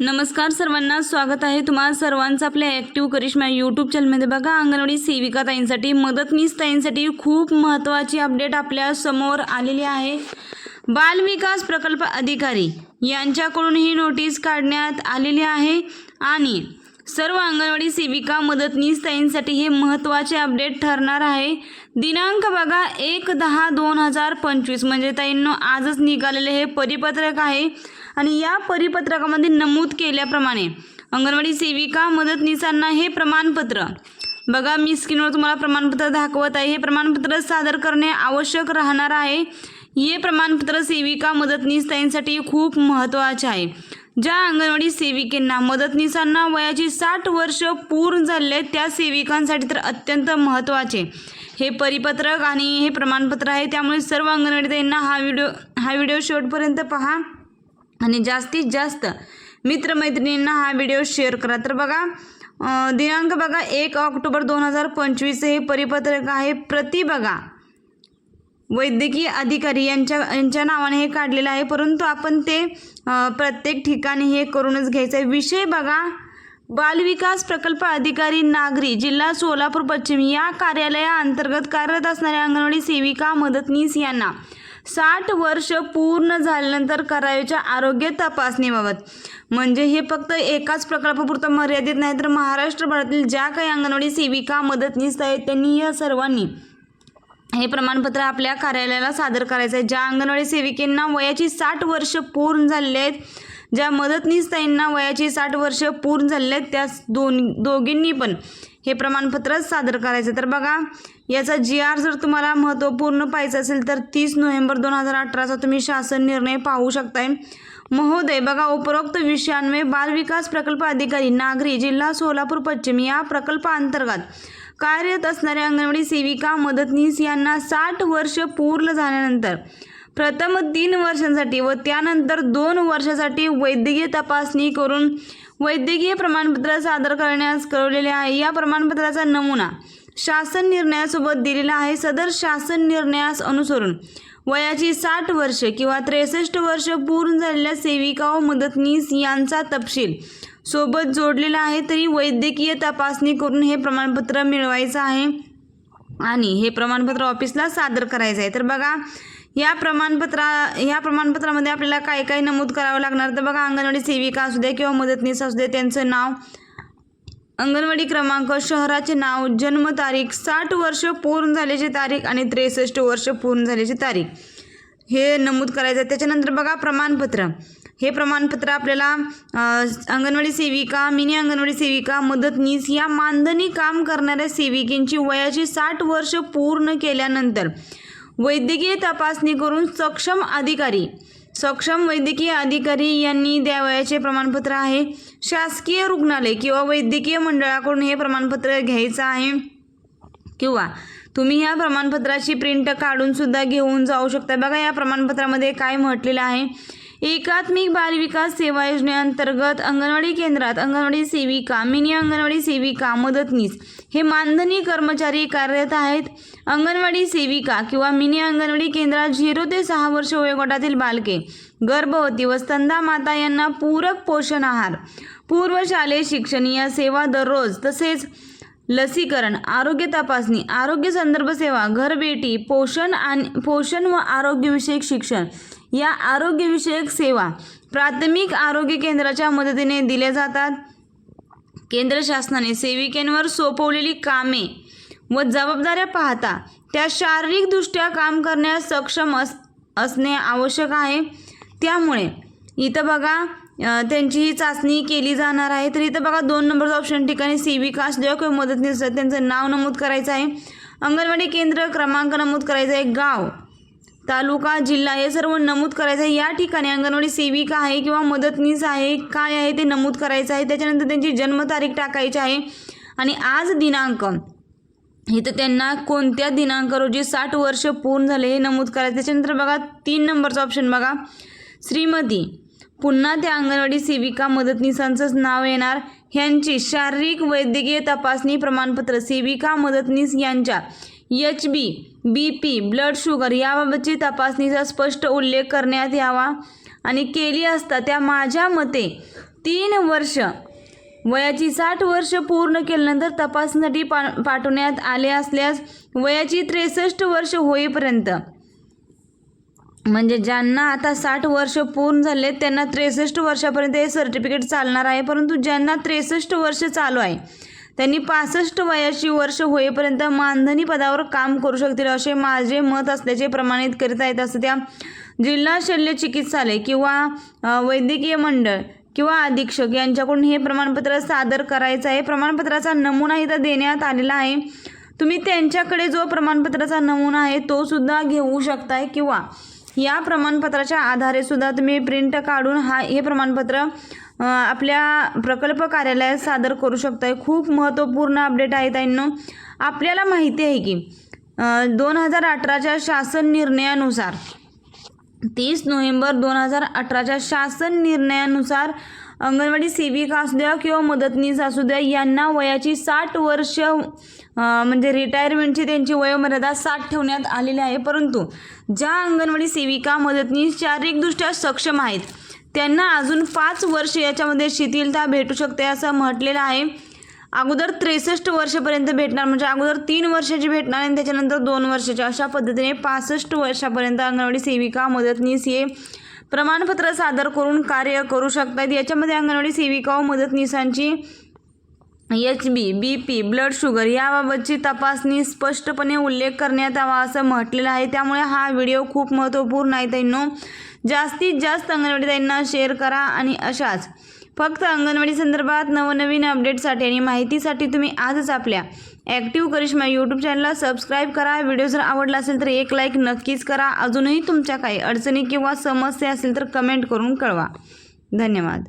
नमस्कार सर्वांना स्वागत आहे तुम्हा सर्वांचं आपल्या ॲक्टिव्ह करिश्मा यूट्यूब चॅनलमध्ये बघा अंगणवाडी सेविका ताईंसाठी मदतनीस ताईंसाठी खूप महत्त्वाची अपडेट आपल्यासमोर आलेली आहे. बालविकास प्रकल्प अधिकारी यांच्याकडून ही नोटीस काढण्यात आलेली आहे. आणि सर्व अंगणवाडी सेविका मदतनीस ताईंसाठी हे महत्त्वाचे अपडेट ठरणार आहे. दिनांक बघा एक दहा दोन हजार पंचवीस. म्हणजे ताईंनो आजच निघालेले हे परिपत्रक आहे. आणि या परिपत्रकामध्ये नमूद केल्याप्रमाणे अंगणवाडी सेविका मदतनीसांना हे प्रमाणपत्र. बघा मी स्क्रीनवर तुम्हाला प्रमाणपत्र दाखवत आहे. हे प्रमाणपत्र सादर करणे आवश्यक राहणार आहे. हे प्रमाणपत्र सेविका मदतनीस ताईंसाठी खूप महत्त्वाचे आहे. ज्या अंगणवाडी सेविकेंना मदतनीसांना वयाची साठ वर्ष पूर्ण झाले त्या सेविकांसाठी तर अत्यंत महत्त्वाचे. हे परिपत्रक आणि हे प्रमाणपत्र आहे त्यामुळे सर्व अंगणवाडी ताईंना हा व्हिडिओ हा व्हिडिओ शेवटपर्यंत पहा. आणि जास्तीत जास्त मित्रमैत्रिणींना हा व्हिडिओ शेअर करा. तर बघा दिनांक बघा एक ऑक्टोबर दोन हजार पंचवीस हे परिपत्रक आहे. प्रति बघा वैद्यकीय अधिकारी यांच्या यांच्या नावाने हे काढलेलं आहे. परंतु आपण ते प्रत्येक ठिकाणी हे करूनच घ्यायचं आहे. विषय बघा बालविकास प्रकल्प अधिकारी नागरी जिल्हा सोलापूर पश्चिम या कार्यालयाअंतर्गत कार्यरत असणाऱ्या अंगणवाडी सेविका मदतनीस यांना साठ वर्ष पूर्ण झाल्यानंतर करावयाच्या आरोग्य तपासणीबाबत. म्हणजे हे फक्त एकाच प्रकल्पापुरतं मर्यादित नाही तर महाराष्ट्रभरातील ज्या काही अंगणवाडी सेविका मदतनीस आहेत त्यांनी या सर्वांनी हे प्रमाणपत्र आपल्या कार्यालयाला सादर करायचं आहे. ज्या अंगणवाडी सेविकेंना वयाची साठ वर्ष पूर्ण झालेली आहेत ज्या मदतनीस ताईंना वयाची साठ वर्ष पूर्ण झालेले आहेत त्या दोन दोघींनी पण हे प्रमाणपत्र सादर करायचं तर बघा याचा जी आर जर तुम्हाला महत्त्वपूर्ण पाहिजे असेल तर तीस नोव्हेंबर दोन हजार अठराचा तुम्ही शासन निर्णय पाहू शकताय. महोदय बघा उपरोक्त विषयांवे बालविकास प्रकल्प अधिकारी नागरी जिल्हा सोलापूर पश्चिम या प्रकल्पाअंतर्गत कार्यरत असणाऱ्या अंगणवाडी सेविका मदतनीस यांना साठ वर्ष पूर्ण झाल्यानंतर प्रथम तीन वर्षांसाठी व त्यानंतर दोन वर्षासाठी वैद्यकीय तपासणी करून वैद्यकीय प्रमाणपत्र सादर करण्यास कळवलेले आहे. या प्रमाणपत्राचा नमुना शासन निर्णयासोबत दिलेला आहे. सदर शासन निर्णयास अनुसरून वयाची साठ वर्ष किंवा त्रेसष्ट वर्ष पूर्ण झालेल्या सेविका व मदतनीस यांचा तपशील सोबत जोडलेला आहे. तरी वैद्यकीय तपासणी करून हे प्रमाणपत्र मिळवायचं आहे आणि हे प्रमाणपत्र ऑफिसला सादर करायचं आहे. तर बघा या प्रमाणपत्रा या प्रमाणपत्रामध्ये आपल्याला काय काय नमूद करावं लागणार. तर बघा अंगणवाडी सेविका असू द्या किंवा मदतनीस असू दे त्यांचं नाव. अंगणवाडी क्रमांक शहराचे नाव जन्मतारीख साठ वर्ष पूर्ण झाल्याची तारीख आणि त्रेसष्ट वर्ष पूर्ण झाल्याची तारीख. हे नमूद करायचं आहे. त्याच्यानंतर बघा प्रमाणपत्र. हे प्रमाणपत्र आपल्याला अंगणवाडी सेविका मिनी अंगणवाडी सेविका मदतनीस या मानधनी काम करणाऱ्या सेविकेंची वयाची साठ वर्ष पूर्ण केल्यानंतर वैद्यकीय तपासणी करून सक्षम अधिकारी सक्षम वैद्यकीय अधिकारी यांनी द्यावयाचे प्रमाणपत्र आहे. शासकीय रुग्णालय किंवा वैद्यकीय मंडळाकडून हे प्रमाणपत्र घ्यायचं आहे किंवा तुम्ही या प्रमाणपत्राची प्रिंट काढून सुद्धा घेऊन जाऊ शकता. बघा या प्रमाणपत्रामध्ये काय म्हटलेलं आहे. एकात्मिक बालविकास सेवा योजनेअंतर्गत अंगणवाडी केंद्रात अंगणवाडी सेविका मिनी अंगणवाडी सेविका मदतनीस हे मानधनी कर्मचारी कार्यरत आहेत. अंगणवाडी सेविका किंवा मिनी अंगणवाडी केंद्रात झिरो ते सहा वर्ष वयोगटातील बालके गर्भवती व स्तंदा माता यांना पूरक पोषण आहार पूर्व शालेय शिक्षण या सेवा दररोज तसेच लसीकरण आरोग्य तपासणी आरोग्य संदर्भ सेवा घरबेटी पोषण आणि पोषण व आरोग्यविषयक शिक्षण या आरोग्यविषयक सेवा प्राथमिक आरोग्य केंद्राच्या मदतीने दिल्या जातात. केंद्र शासनाने सेविकेंवर सोपवलेली कामे व जबाबदाऱ्या पाहता त्या शारीरिकदृष्ट्या काम करण्यास सक्षम अस असणे आवश्यक आहे. त्यामुळे इथं बघा त्यांची ही चाचणी केली जाणार आहे. तर इथं बघा दोन नंबरचा ऑप्शन ठिकाणी सेविका असल्या किंवा मदतनीस त्यांचं नाव नमूद करायचं आहे. अंगणवाडी केंद्र क्रमांक नमूद करायचा आहे. गाव. तालुका जिल्हा हे सर्व नमूद करायचं आहे. या ठिकाणी अंगणवाडी सेविका आहे किंवा मदतनीस आहे काय आहे ते नमूद करायचं आहे. त्याच्यानंतर त्यांची जन्मतारीख टाकायची आहे. आणि आज दिनांक इथं त्यांना कोणत्या दिनांक रोजी साठ वर्ष पूर्ण झाले हे नमूद करायचं त्याच्यानंतर बघा तीन नंबरचा ऑप्शन बघा. श्रीमती पुन्हा त्या अंगणवाडी सेविका मदतनीसांचंच नाव येणार. ह्यांची शारीरिक वैद्यकीय तपासणी प्रमाणपत्र सेविका मदतनीस यांच्या. H B B P blood sugar याबाबतची तपासणीचा स्पष्ट उल्लेख करण्यात यावा आणि केली असता त्या माझ्या मते तीन वर्ष वयाची साठ वर्ष पूर्ण केल्यानंतर तपासणीसाठी पा पाठवण्यात आले असल्यास वयाची त्रेसष्ट वर्ष होईपर्यंत. म्हणजे ज्यांना आता साठ वर्ष पूर्ण झाले त्यांना त्रेसष्ट वर्षापर्यंत हे सर्टिफिकेट चालणार आहे परंतु ज्यांना त्रेसष्ट वर्ष चालू आहे त्यांनी पासष्ट वयाची वर्ष होईपर्यंत मानधनी पदावर काम करू शकतील असे माझे मत असल्याचे प्रमाणित करीत आहेत. असं त्या जिल्हा शल्य चिकित्सालय किंवा वैद्यकीय मंडळ किंवा अधीक्षक यांच्याकडून हे प्रमाणपत्र सादर करायचं आहे. प्रमाणपत्राचा नमुना इथं देण्यात आलेला आहे. तुम्ही त्यांच्याकडे जो प्रमाणपत्राचा नमुना आहे तो सुद्धा घेऊ शकताय किंवा या प्रमाणपत्राच्या आधारे सुद्धा तुम्ही प्रिंट काढून हा हे प्रमाणपत्र आपल्या प्रकल्प कार्यालयात सादर करू शकताय. खूप महत्त्वपूर्ण अपडेट आहे ताईंनो. आपल्याला माहिती आहे की दोन हजार अठराच्या शासन निर्णयानुसार तीस नोव्हेंबर दोन हजार अठराच्या शासन निर्णयानुसार अंगणवाडी सेविका असू द्या किंवा मदतनीस असू द्या यांना वयाची साठ वर्ष म्हणजे रिटायरमेंटची त्यांची वयोमर्यादा साठ ठेवण्यात आलेली आहे. परंतु ज्या अंगणवाडी सेविका मदतनीस शारीरिकदृष्ट्या सक्षम आहेत त्यांना अजून पाच वर्ष याच्यामध्ये शिथिलता भेटू शकते असं म्हटलेलं आहे. अगोदर त्रेसष्ट वर्षापर्यंत भेटणार म्हणजे अगोदर तीन वर्षाची भेटणार आणि त्याच्यानंतर दोन वर्षाची. अशा पद्धतीने पासष्ट वर्षापर्यंत अंगणवाडी सेविका मदतनीस हे प्रमाणपत्र सादर करून कार्य करू शकतात. याच्यामध्ये अंगणवाडी सेविका व मदतनीसांची H B B P blood sugar याबाबतची तपासणी स्पष्टपणे उल्लेख करण्यात यावा असं म्हटलेलं आहे. त्यामुळे हा व्हिडिओ खूप महत्त्वपूर्ण आहे ताईंनो. जास्तीत जास्त अंगणवाडी ताईंना शेअर करा आणि अशाच. फक्त अंगणवाडी संदर्भात नवनवीन अपडेटसाठी आणि माहितीसाठी तुम्ही आजच आपल्या ॲक्टिव्ह करिश्मा यूट्यूब चॅनलला सबस्क्राईब करा. व्हिडिओ जर आवडला असेल तर एक लाईक नक्कीच करा. अजूनही तुमच्या काही अडचणी किंवा समस्या असेल तर कमेंट करून कळवा. धन्यवाद.